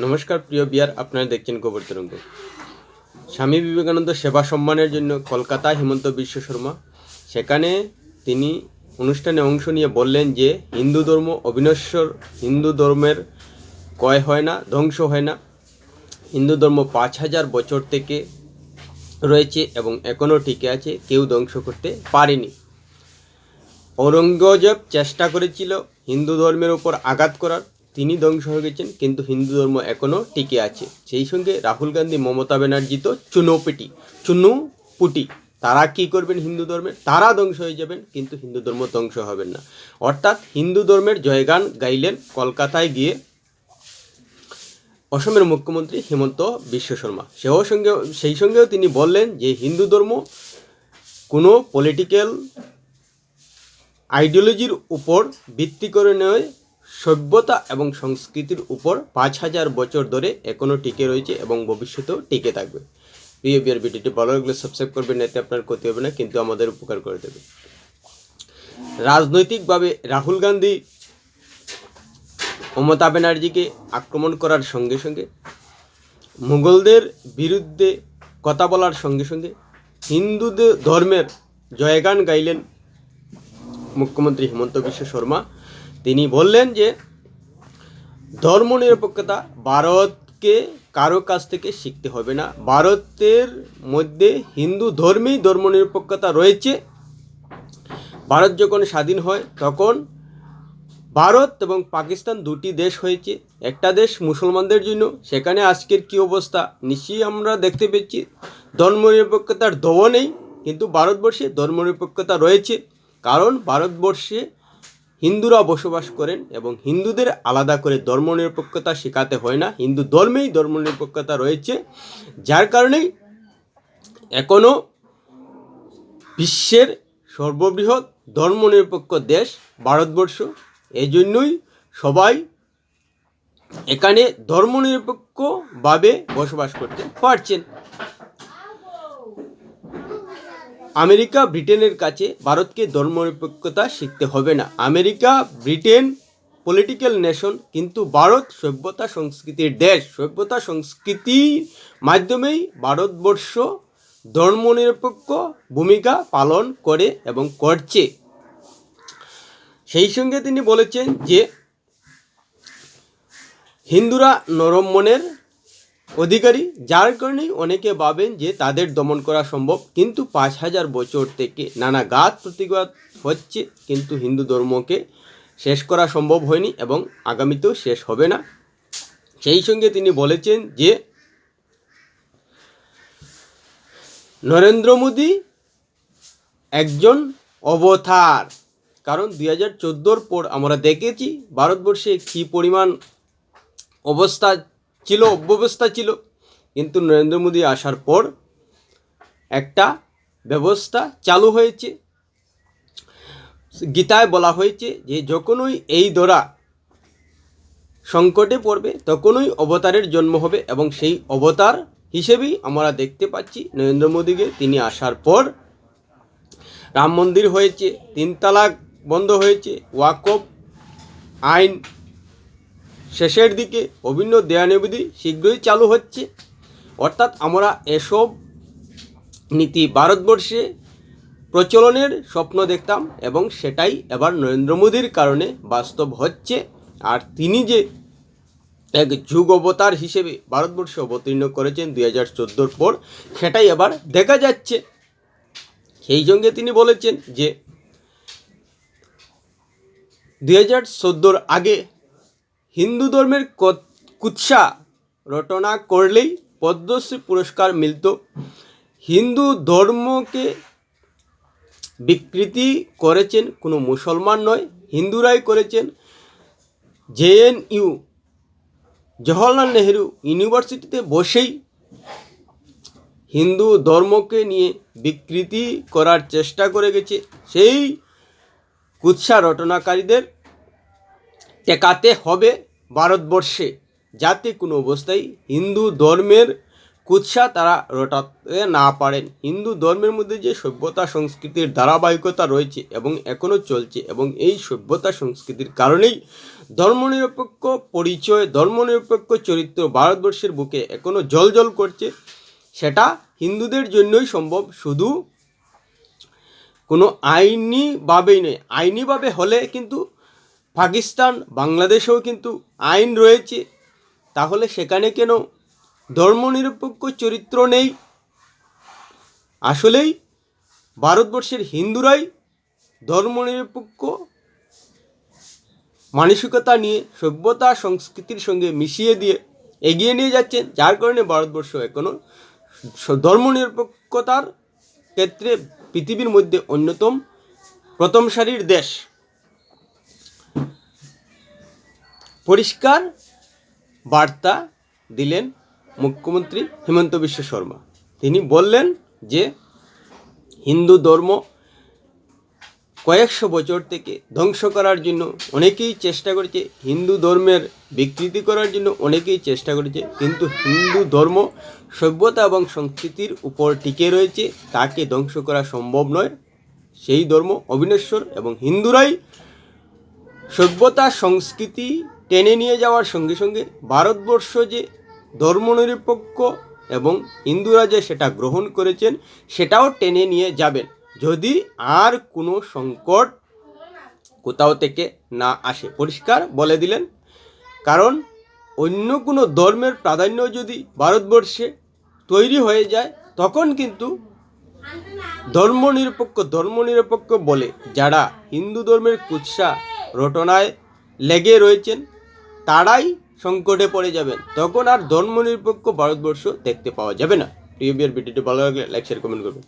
নমস্কার, প্রিয় বিয়ার, আপনারা দেখছেন গোবর তরঙ্গ। স্বামী বিবেকানন্দ সেবা সম্মানের জন্য কলকাতা হেমন্ত বিশ্ব শর্মা, সেখানে তিনি অনুষ্ঠানে অংশ নিয়ে বললেন যে, হিন্দু ধর্ম অবিনশ্বর, হিন্দু ধর্মের কয় হয় না, ধ্বংস হয় না। হিন্দু ধর্ম পাঁচ হাজার বছর থেকে রয়েছে এবং এখনও টিকে আছে, কেউ ধ্বংস করতে পারেনি। ঔরঙ্গজেব চেষ্টা করেছিল হিন্দু ধর্মের উপর আঘাত করার তিনি ধ্বংস হয়ে গেছেন, কিন্তু হিন্দু ধর্ম এখনও টিকে আছে। সেই সঙ্গে রাহুল গান্ধী, মমতা ব্যানার্জি তো চুনোপিটি চুনু পুটি তারা কি করবেন হিন্দু ধর্মের তারা ধ্বংস হয়ে যাবেন, কিন্তু হিন্দু ধর্ম ধ্বংস হবেন না। অর্থাৎ হিন্দু ধর্মের জয়গান গাইলেন কলকাতায় গিয়ে অসমের মুখ্যমন্ত্রী হেমন্ত বিশ্ব শর্মা। সেও সঙ্গে, সেই সঙ্গেও তিনি বললেন যে হিন্দু ধর্ম কোনো পলিটিক্যাল আইডিওলজির উপর ভিত্তি করে নয় সভ্যতা এবং সংস্কৃতির উপর পাঁচ হাজার বছর ধরে এখনও টিকে রয়েছে এবং ভবিষ্যতেও টিকে থাকবে। প্রিয় বিয়ার ভিডিওটি ভালো লাগলে সাবস্ক্রাইব করবেন, এতে আপনার ক্ষতি হবে না, কিন্তু আমাদের উপকার করে দেবে। রাজনৈতিকভাবে রাহুল গান্ধী, মমতা ব্যানার্জিকে আক্রমণ করার সঙ্গে সঙ্গে, মুঘলদের বিরুদ্ধে কথা বলার সঙ্গে সঙ্গে হিন্দুদের ধর্মের জয়গান গাইলেন মুখ্যমন্ত্রী হেমন্ত বিশ্ব শর্মা। তিনি বললেন যে, ধর্মনিরপেক্ষতা ভারতকে কারও কাছ থেকে শিখতে হবে না। ভারতের মধ্যে হিন্দু ধর্মেই ধর্মনিরপেক্ষতা রয়েছে। ভারত যখন স্বাধীন হয়, তখন ভারত এবং পাকিস্তান দুটি দেশ হয়েছে। একটা দেশ মুসলমানদের জন্য। সেখানে আজকের কি অবস্থা? নিশ্চয়ই আমরা দেখতে পেয়েছি, ধর্মনিরপেক্ষতার দোয়া নেই। কিন্তু ভারতবর্ষে ধর্মনিরপেক্ষতা রয়েছে। কারণ ভারতবর্ষে হিন্দুরা বসবাস করেন এবং হিন্দুদের আলাদা করে ধর্মনিরপেক্ষতা শেখাতে হয় না। হিন্দু ধর্মেই ধর্মনিরপেক্ষতা রয়েছে, যার কারণেই এখনও বিশ্বের সর্ববৃহৎ ধর্মনিরপেক্ষ দেশ ভারতবর্ষ। এই জন্যই সবাই এখানে ধর্মনিরপেক্ষভাবে বসবাস করতে পারছেন। আমেরিকা ব্রিটেনের কাছে ভারতকে ধর্মনিরপেক্ষতা শিখতে হবে না। আমেরিকা, ব্রিটেন পলিটিক্যাল নেশন কিন্তু ভারত সভ্যতা সংস্কৃতির দেশ। সভ্যতা সংস্কৃতির মাধ্যমেই ভারতবর্ষ ধর্মনিরপেক্ষ ভূমিকা পালন করে এবং করছে। সেই সঙ্গে তিনি বলেছেন যে, হিন্দুরা নরম মনের অধিকারী যার কারণেই অনেকে ভাবেন যে তাদের দমন করা সম্ভব, কিন্তু পাঁচ হাজার বছর থেকে নানা গাত প্রতিঘাত হচ্ছে, কিন্তু হিন্দু ধর্মকে শেষ করা সম্ভব হয়নি এবং আগামীতেও শেষ হবে না। সেই সঙ্গে তিনি বলেছেন যে, নরেন্দ্র মোদী একজন অবতার। কারণ দুই হাজার চোদ্দোর পর আমরা দেখেছি ভারতবর্ষে কী পরিমাণ অবস্থা ছিল, অব্যবস্থা ছিল। কিন্তু নরেন্দ্র মোদী আসার পর একটা ব্যবস্থা চালু হয়েছে। গীতায় বলা হয়েছে যে, যখনই এই দোরা সংকটে পড়বে, তখনই অবতারের জন্ম হবে এবং সেই অবতার হিসেবেই আমরা দেখতে পাচ্ছি নরেন্দ্র মোদীকে। তিনি আসার পর রাম মন্দির হয়েছে তিন তালাক বন্ধ হয়েছে, ওয়াকফ আইন শেষের দিকে অভিন্ন দেয়ানিবিধি শীঘ্রই চালু হচ্ছে। অর্থাৎ আমরা এসব নীতি ভারতবর্ষে প্রচলনের স্বপ্ন দেখতাম এবং সেটাই এবার নরেন্দ্র মোদীর কারণে বাস্তব হচ্ছে। আর তিনি যে এক যুগ অবতার হিসেবে ভারতবর্ষে অবতীর্ণ করেছেন দুই হাজার চোদ্দোর পর, সেটাই এবার দেখা যাচ্ছে। সেই সঙ্গে তিনি বলেছেন যে, দুই হাজার চোদ্দোর আগে হিন্দু ধর্মের কুৎসা রটনা করলেই পদ্মশ্রী পুরস্কার মিলত। হিন্দু ধর্মকে বিকৃতি করেছেন কোনো মুসলমান নয়, হিন্দুরাই করেছেন। জেএনইউ জওহরলাল নেহেরু ইউনিভার্সিটিতে বসেই হিন্দু ধর্মকে নিয়ে বিকৃতি করার চেষ্টা করে গেছে। সেই কুৎসা রটনাকারীদের টেকাতে হবে ভারতবর্ষে। যাতে কোনো অবস্থায় হিন্দু ধর্মের কুৎসা তারা রটাতে না পারেন। হিন্দু ধর্মের মধ্যে যে সভ্যতা সংস্কৃতির ধারাবাহিকতা রয়েছে এবং এখনও চলছে এবং এই সভ্যতা সংস্কৃতির কারণেই ধর্মনিরপেক্ষ পরিচয়, ধর্মনিরপেক্ষ চরিত্র ভারতবর্ষের বুকে এখনও জল জল করছে, সেটা হিন্দুদের জন্যই সম্ভব। শুধু কোনো আইনিভাবেই নয় আইনিভাবে হলে কিন্তু পাকিস্তান, বাংলাদেশেও কিন্তু আইন রয়েছে। তাহলে সেখানে কেন ধর্মনিরপেক্ষ চরিত্র নেই? আসলেই ভারতবর্ষের হিন্দুরাই ধর্মনিরপেক্ষ মানসিকতা নিয়ে সভ্যতা, সংস্কৃতির সঙ্গে মিশিয়ে দিয়ে এগিয়ে নিয়ে যাচ্ছেন। যার কারণে ভারতবর্ষ এখনও ধর্মনিরপেক্ষতার ক্ষেত্রে পৃথিবীর মধ্যে অন্যতম প্রথম সারির দেশ। পরিষ্কার বার্তা দিলেন মুখ্যমন্ত্রী হিমন্ত বিশ্ব শর্মা। তিনি বললেন যে, হিন্দু ধর্ম কয়েকশো বছর থেকে ধ্বংস করার জন্য অনেকেই চেষ্টা করেছে, হিন্দু ধর্মের বিকৃতি করার জন্য অনেকেই চেষ্টা করেছে, কিন্তু হিন্দু ধর্ম সভ্যতা এবং সংস্কৃতির উপর টিকে রয়েছে, তাকে ধ্বংস করা সম্ভব নয়। সেই ধর্ম অবিনশ্বর এবং হিন্দুরাই সভ্যতা, সংস্কৃতি টেনে নিয়ে যাওয়ার সঙ্গে সঙ্গে ভারতবর্ষ যে ধর্মনিরপেক্ষ এবং হিন্দুরা যে সেটা গ্রহণ করেছেন, সেটাও টেনে নিয়ে যাবেন। যদি আর কোনো সংকট কোথাও থেকে না আসে। পরিষ্কার বলে দিলেন। কারণ অন্য কোনো ধর্মের প্রাধান্য যদি ভারতবর্ষে তৈরি হয়ে যায়, তখন কিন্তু ধর্মনিরপেক্ষ ধর্মনিরপেক্ষ বলে যারা হিন্দু ধর্মের কুৎসা রটনায় লেগে রয়েছেন তারাই সংকটে পড়ে যাবেন। তখন আর ধর্মনিরপেক্ষ ভারতবর্ষ দেখতে পাওয়া যাবে না। প্রিয় বিয়ার ভিডিওটি ভালো লাগলে লাইক শেয়ার কমেন্ট করবেন।